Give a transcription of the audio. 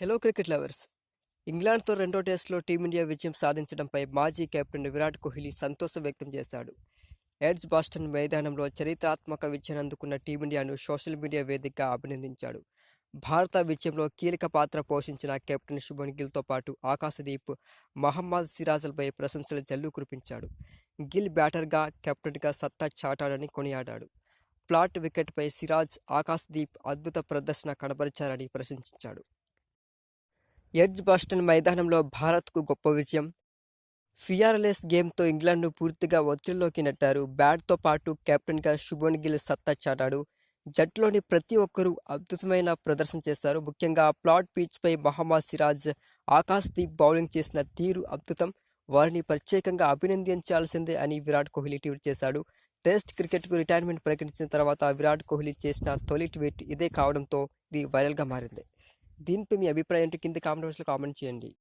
Hello cricket lovers ఇంగ్లాండ్తో రెండో టెస్టులో team India విజయం సాధించడంపై మాజీ కెప్టెన్ విరాట్ కోహ్లీ సంతోషం వ్యక్తం చేశాడు. ఎడ్జ్ బాస్టన్ మైదానంలో చరిత్రాత్మక విజయాన్ని అందుకున్న టీమిండియాను సోషల్ మీడియా వేదికగా అభినందించాడు. భారత విజయంలో కీలక పాత్ర పోషించిన కెప్టెన్ శుభన్ గిల్తో పాటు ఆకాశదీప్ మహమ్మద్ సిరాజల్పై ప్రశంసల జల్లు కురిపించాడు. గిల్ బ్యాటర్గా కెప్టెన్గా సత్తా చాటాడని కొనియాడాడు. ప్లాట్ వికెట్పై సిరాజ్ ఆకాశ్దీప్ అద్భుత ప్రదర్శన కనబరిచారని ప్రశంసించాడు. ఎడ్జ్ బాస్టన్ మైదానంలో భారత్కు గొప్ప విజయం. ఫియర్లెస్ గేమ్తో ఇంగ్లాండ్ను పూర్తిగా ఒత్తిడిలోకి నెట్టారు. బ్యాట్తో పాటు కెప్టెన్గా శుభన్ గిల్ సత్తా చాటాడు. జట్టులోని ప్రతి ఒక్కరూ అద్భుతమైన ప్రదర్శన చేశారు. ముఖ్యంగా ప్లాట్ పిచ్పై మహమ్మద్ సిరాజ్ ఆకాశ్దీప్ బౌలింగ్ చేసిన తీరు అద్భుతం. వారిని ప్రత్యేకంగా అభినందించాల్సిందే అని విరాట్ కోహ్లీ ట్వీట్ చేశాడు. టెస్ట్ క్రికెట్కు రిటైర్మెంట్ ప్రకటించిన తర్వాత విరాట్ కోహ్లీ చేసిన తొలి ట్వీట్ ఇదే కావడంతో ఇది వైరల్గా మారింది. దీనిపై మీ అభిప్రాయం కింద కామెంట్ బాక్స్లో కామెంట్ చేయండి.